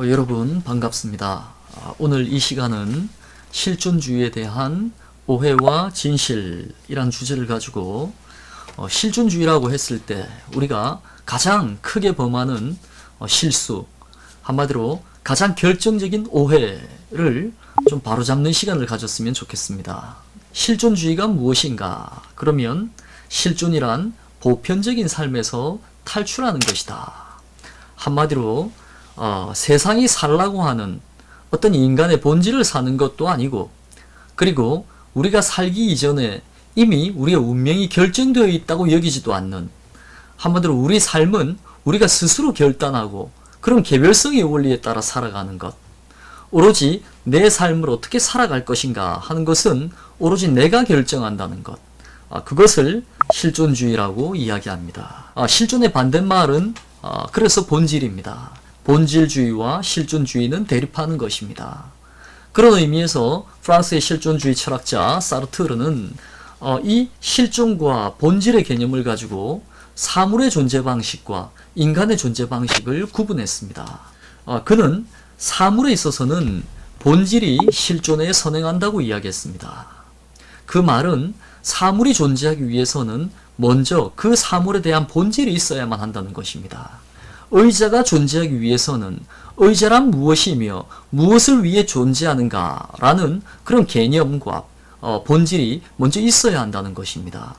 어, 여러분 반갑습니다. 아, 오늘 이 시간은 실존주의에 대한 오해와 진실이란 주제를 가지고 어, 실존주의라고 했을 때 우리가 가장 크게 범하는 어, 실수 한마디로 가장 결정적인 오해를 좀 바로잡는 시간을 가졌으면 좋겠습니다. 실존주의가 무엇인가? 그러면 실존이란 보편적인 삶에서 탈출하는 것이다. 한마디로 어, 세상이 살라고 하는 어떤 인간의 본질을 사는 것도 아니고 그리고 우리가 살기 이전에 이미 우리의 운명이 결정되어 있다고 여기지도 않는 한마디로 우리 삶은 우리가 스스로 결단하고 그런 개별성의 원리에 따라 살아가는 것 오로지 내 삶을 어떻게 살아갈 것인가 하는 것은 오로지 내가 결정한다는 것 아, 그것을 실존주의라고 이야기합니다. 아, 실존의 반대말은 아, 그래서 본질입니다. 본질주의와 실존주의는 대립하는 것입니다. 그런 의미에서 프랑스의 실존주의 철학자 사르트르는 어, 이 실존과 본질의 개념을 가지고 사물의 존재 방식과 인간의 존재 방식을 구분했습니다. 어, 그는 사물에 있어서는 본질이 실존에 선행한다고 이야기했습니다. 그 말은 사물이 존재하기 위해서는 먼저 그 사물에 대한 본질이 있어야만 한다는 것입니다. 의자가 존재하기 위해서는 의자란 무엇이며 무엇을 위해 존재하는가라는 그런 개념과 어, 본질이 먼저 있어야 한다는 것입니다.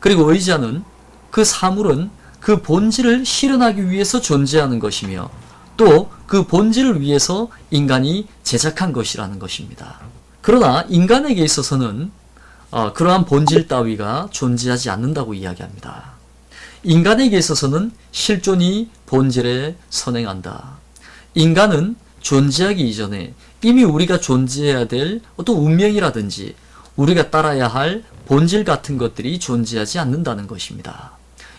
그리고 의자는 그 사물은 그 본질을 실현하기 위해서 존재하는 것이며 또 그 본질을 위해서 인간이 제작한 것이라는 것입니다. 그러나 인간에게 있어서는 어, 그러한 본질 따위가 존재하지 않는다고 이야기합니다. 인간에게 있어서는 실존이 본질에 선행한다. 인간은 존재하기 이전에 이미 우리가 존재해야 될 어떤 운명이라든지 우리가 따라야 할 본질 같은 것들이 존재하지 않는다는 것입니다.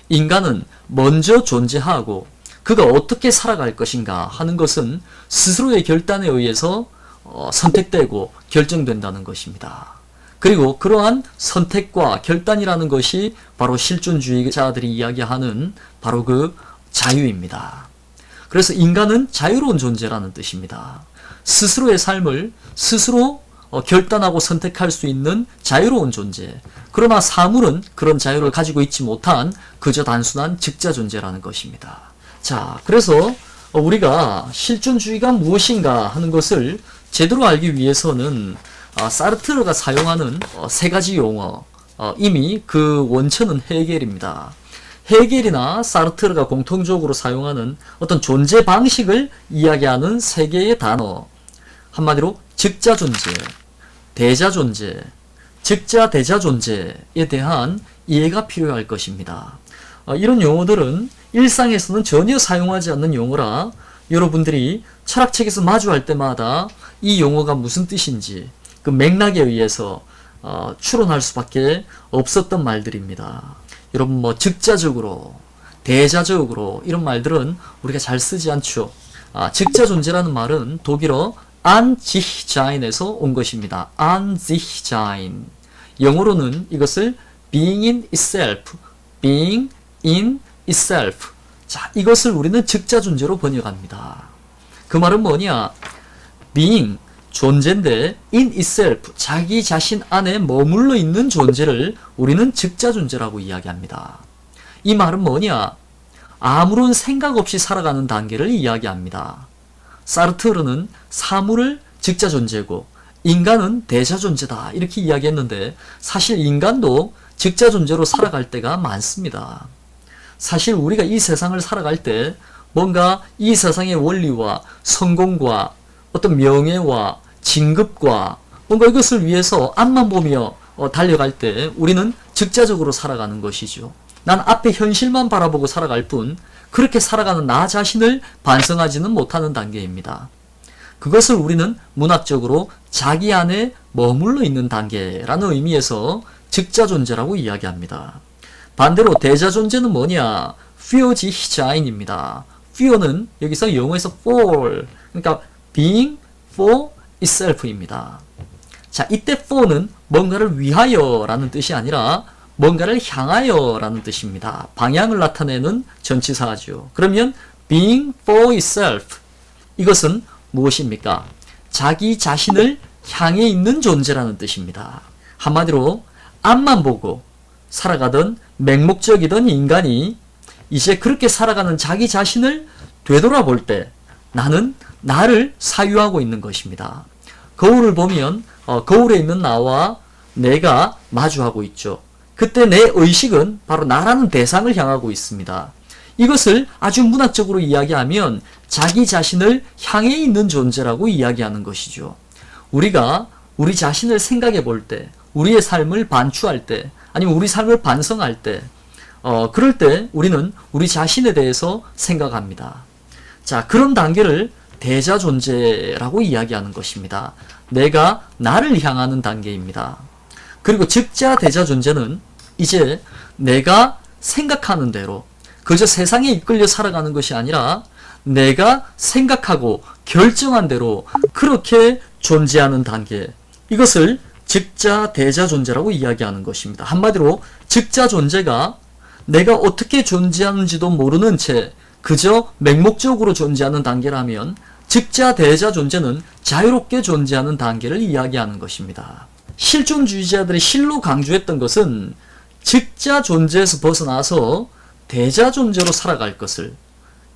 인간은 먼저 존재하고 그가 어떻게 살아갈 것인가 하는 것은 스스로의 결단에 의해서 어, 선택되고 결정된다는 것입니다. 그리고 그러한 선택과 결단이라는 것이 바로 실존주의자들이 이야기하는 바로 그 자유입니다. 그래서 인간은 자유로운 존재라는 뜻입니다. 스스로의 삶을 스스로 어, 결단하고 선택할 수 있는 자유로운 존재. 그러나 사물은 그런 자유를 가지고 있지 못한 그저 단순한 직자 존재라는 것입니다. 자, 그래서 어, 우리가 실존주의가 무엇인가 하는 것을 제대로 알기 위해서는 어, 사르트르가 사용하는 어, 세 가지 용어 어, 이미 그 원천은 헤겔입니다. 헤겔이나 사르트르가 공통적으로 사용하는 어떤 존재 방식을 이야기하는 세 개의 단어 한마디로 즉자 존재, 대자 존재, 즉자 대자 존재에 대한 이해가 필요할 것입니다. 어, 이런 용어들은 일상에서는 전혀 사용하지 않는 용어라 여러분들이 철학책에서 마주할 때마다 이 용어가 무슨 뜻인지 그 맥락에 의해서 어, 추론할 수밖에 없었던 말들입니다. 여러분 뭐 즉자적으로 대자적으로 이런 말들은 우리가 잘 쓰지 않죠. 아, 즉자 존재라는 말은 독일어 안지히자인에서 온 것입니다. 안지히자인 영어로는 이것을 being in itself, being in itself. 자, 이것을 우리는 즉자 존재로 번역합니다. 그 말은 뭐냐? being 존재인데 in itself 자기 자신 안에 머물러 있는 존재를 우리는 즉자 존재라고 이야기합니다. 이 말은 뭐냐? 아무런 생각 없이 살아가는 단계를 이야기합니다. 사르트르는 사물을 즉자 존재고 인간은 대자 존재다 이렇게 이야기했는데 사실 인간도 즉자 존재로 살아갈 때가 많습니다. 사실 우리가 이 세상을 살아갈 때 뭔가 이 세상의 원리와 성공과 어떤 명예와 진급과 뭔가 이것을 위해서 앞만 보며 어, 달려갈 때 우리는 즉자적으로 살아가는 것이죠. 난 앞에 현실만 바라보고 살아갈 뿐 그렇게 살아가는 나 자신을 반성하지는 못하는 단계입니다. 그것을 우리는 문학적으로 자기 안에 머물러 있는 단계라는 의미에서 즉자 존재라고 이야기합니다. 반대로 대자 존재는 뭐냐? fear지 히자인입니다. fear는 여기서 영어에서 for 그러니까 being for itself입니다. 자, 이때 for는 뭔가를 위하여라는 뜻이 아니라 뭔가를 향하여라는 뜻입니다. 방향을 나타내는 전치사죠. 그러면 being for itself, 이것은 무엇입니까? 자기 자신을 향해 있는 존재라는 뜻입니다. 한마디로 앞만 보고 살아가던 맹목적이던 인간이 이제 그렇게 살아가는 자기 자신을 되돌아볼 때 나는 나를 사유하고 있는 것입니다. 거울을 보면 어, 거울에 있는 나와 내가 마주하고 있죠. 그때 내 의식은 바로 나라는 대상을 향하고 있습니다. 이것을 아주 문학적으로 이야기하면 자기 자신을 향해 있는 존재라고 이야기하는 것이죠. 우리가 우리 자신을 생각해 볼 때, 우리의 삶을 반추할 때, 아니면 우리 삶을 반성할 때, 어, 그럴 때 우리는 우리 자신에 대해서 생각합니다. 자, 그런 단계를 대자 존재라고 이야기하는 것입니다. 내가 나를 향하는 단계입니다. 그리고 즉자 대자 존재는 이제 내가 생각하는 대로 그저 세상에 이끌려 살아가는 것이 아니라 내가 생각하고 결정한 대로 그렇게 존재하는 단계. 이것을 즉자 대자 존재라고 이야기하는 것입니다. 한마디로 즉자 존재가 내가 어떻게 존재하는지도 모르는 채 그저 맹목적으로 존재하는 단계라면 즉자 대자 존재는 자유롭게 존재하는 단계를 이야기하는 것입니다. 실존주의자들이 실로 강조했던 것은 즉자 존재에서 벗어나서 대자 존재로 살아갈 것을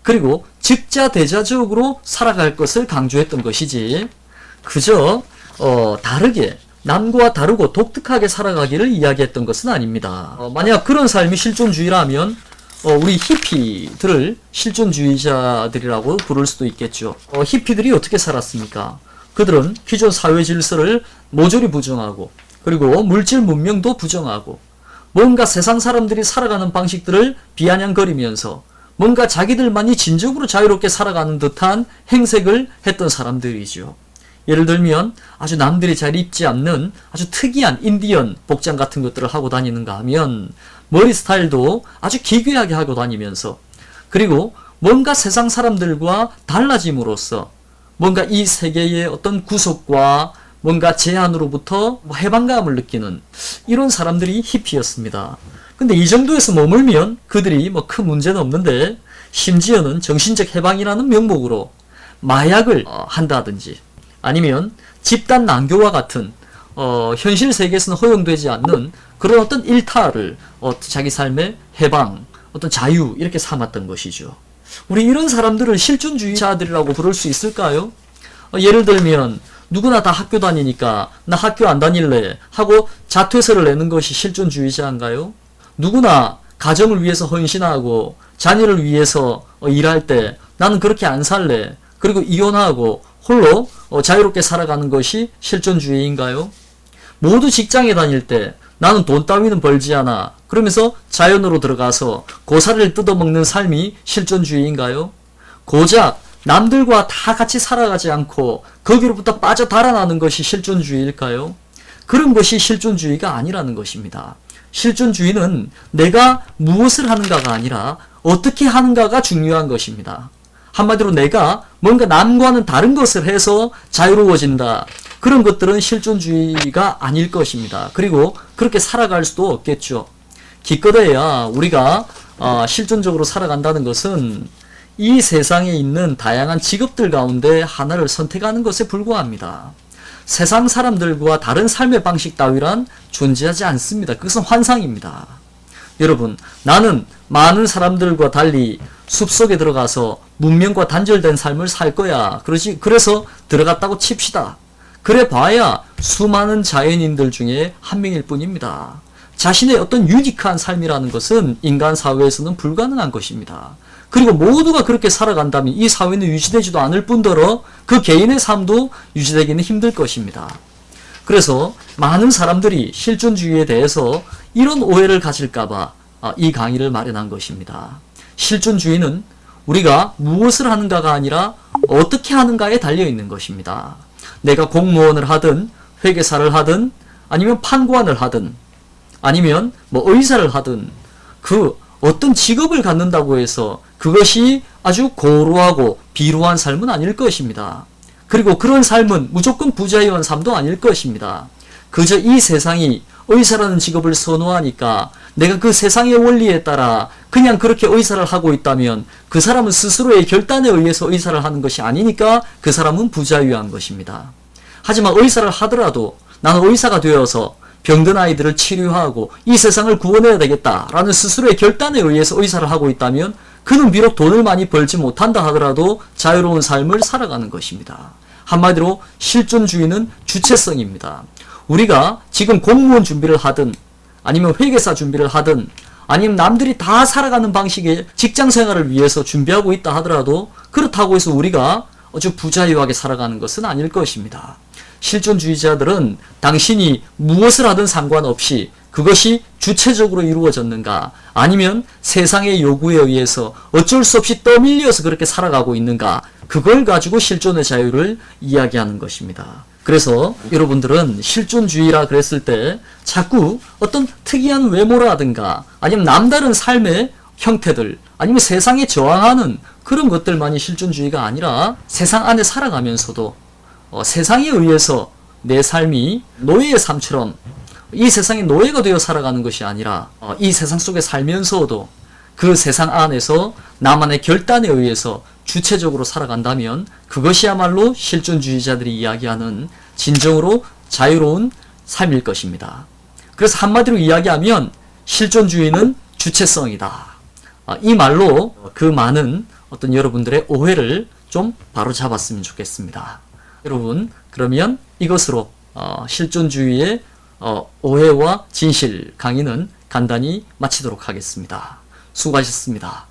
그리고 즉자 대자적으로 살아갈 것을 강조했던 것이지 그저 어, 다르게 남과 다르고 독특하게 살아가기를 이야기했던 것은 아닙니다. 어, 만약 그런 삶이 실존주의라면 어, 우리 히피들을 실존주의자들이라고 부를 수도 있겠죠. 어, 히피들이 어떻게 살았습니까? 그들은 기존 사회 질서를 모조리 부정하고 그리고 물질 문명도 부정하고 뭔가 세상 사람들이 살아가는 방식들을 비아냥거리면서 뭔가 자기들만이 진정으로 자유롭게 살아가는 듯한 행색을 했던 사람들이죠. 예를 들면 아주 남들이 잘 입지 않는 아주 특이한 인디언 복장 같은 것들을 하고 다니는가 하면 머리 스타일도 아주 기괴하게 하고 다니면서 그리고 뭔가 세상 사람들과 달라짐으로써 뭔가 이 세계의 어떤 구속과 뭔가 제한으로부터 뭐 해방감을 느끼는 이런 사람들이 히피였습니다. 근데 이 정도에서 머물면 그들이 뭐 큰 문제는 없는데 심지어는 정신적 해방이라는 명목으로 마약을 어, 한다든지 아니면 집단 난교와 같은 어, 현실 세계에서는 허용되지 않는 그런 어떤 일탈을 어, 자기 삶의 해방, 어떤 자유 이렇게 삼았던 것이죠. 우리 이런 사람들을 실존주의자들이라고 부를 수 있을까요? 어, 예를 들면 누구나 다 학교 다니니까 나 학교 안 다닐래 하고 자퇴서를 내는 것이 실존주의자인가요? 누구나 가정을 위해서 헌신하고 자녀를 위해서 어, 일할 때 나는 그렇게 안 살래 그리고 이혼하고 홀로 어, 자유롭게 살아가는 것이 실존주의인가요? 모두 직장에 다닐 때 나는 돈 따위는 벌지 않아 그러면서 자연으로 들어가서 고사를 뜯어먹는 삶이 실존주의인가요? 고작 남들과 다 같이 살아가지 않고 거기로부터 빠져 달아나는 것이 실존주의일까요? 그런 것이 실존주의가 아니라는 것입니다. 실존주의는 내가 무엇을 하는가가 아니라 어떻게 하는가가 중요한 것입니다. 한마디로 내가 뭔가 남과는 다른 것을 해서 자유로워진다. 그런 것들은 실존주의가 아닐 것입니다. 그리고 그렇게 살아갈 수도 없겠죠. 기껏해야 우리가 어, 실존적으로 살아간다는 것은 이 세상에 있는 다양한 직업들 가운데 하나를 선택하는 것에 불과합니다. 세상 사람들과 다른 삶의 방식 따위란 존재하지 않습니다. 그것은 환상입니다. 여러분, 나는 많은 사람들과 달리 숲속에 들어가서 문명과 단절된 삶을 살 거야. 그러지, 그래서 들어갔다고 칩시다. 그래 봐야 수많은 자연인들 중에 한 명일 뿐입니다. 자신의 어떤 유니크한 삶이라는 것은 인간 사회에서는 불가능한 것입니다. 그리고 모두가 그렇게 살아간다면 이 사회는 유지되지도 않을 뿐더러 그 개인의 삶도 유지되기는 힘들 것입니다. 그래서 많은 사람들이 실존주의에 대해서 이런 오해를 가질까봐 아, 이 강의를 마련한 것입니다. 실존주의는 우리가 무엇을 하는가가 아니라 어떻게 하는가에 달려 있는 것입니다. 내가 공무원을 하든 회계사를 하든 아니면 판관을 하든 아니면 뭐 의사를 하든 그 어떤 직업을 갖는다고 해서 그것이 아주 고루하고 비루한 삶은 아닐 것입니다. 그리고 그런 삶은 무조건 부자유한 삶도 아닐 것입니다. 그저 이 세상이 의사라는 직업을 선호하니까 내가 그 세상의 원리에 따라 그냥 그렇게 의사를 하고 있다면 그 사람은 스스로의 결단에 의해서 의사를 하는 것이 아니니까 그 사람은 부자유한 것입니다. 하지만 의사를 하더라도 나는 의사가 되어서 병든 아이들을 치료하고 이 세상을 구원해야 되겠다라는 스스로의 결단에 의해서 의사를 하고 있다면 그는 비록 돈을 많이 벌지 못한다 하더라도 자유로운 삶을 살아가는 것입니다. 한마디로 실존주의는 주체성입니다. 우리가 지금 공무원 준비를 하든 아니면 회계사 준비를 하든 아니면 남들이 다 살아가는 방식의 직장 생활을 위해서 준비하고 있다 하더라도 그렇다고 해서 우리가 아주 부자유하게 살아가는 것은 아닐 것입니다. 실존주의자들은 당신이 무엇을 하든 상관없이 그것이 주체적으로 이루어졌는가 아니면 세상의 요구에 의해서 어쩔 수 없이 떠밀려서 그렇게 살아가고 있는가 그걸 가지고 실존의 자유를 이야기하는 것입니다. 그래서 여러분들은 실존주의라 그랬을 때 자꾸 어떤 특이한 외모라든가 아니면 남다른 삶의 형태들 아니면 세상에 저항하는 그런 것들만이 실존주의가 아니라 세상 안에 살아가면서도 어, 세상에 의해서 내 삶이 노예의 삶처럼 이 세상의 노예가 되어 살아가는 것이 아니라 어, 이 세상 속에 살면서도 그 세상 안에서 나만의 결단에 의해서 주체적으로 살아간다면 그것이야말로 실존주의자들이 이야기하는 진정으로 자유로운 삶일 것입니다. 그래서 한마디로 이야기하면 실존주의는 주체성이다. 아, 이 말로 그 많은 어떤 여러분들의 오해를 좀 바로 잡았으면 좋겠습니다. 여러분, 그러면 이것으로 어, 실존주의의 어, 오해와 진실 강의는 간단히 마치도록 하겠습니다. 수고하셨습니다.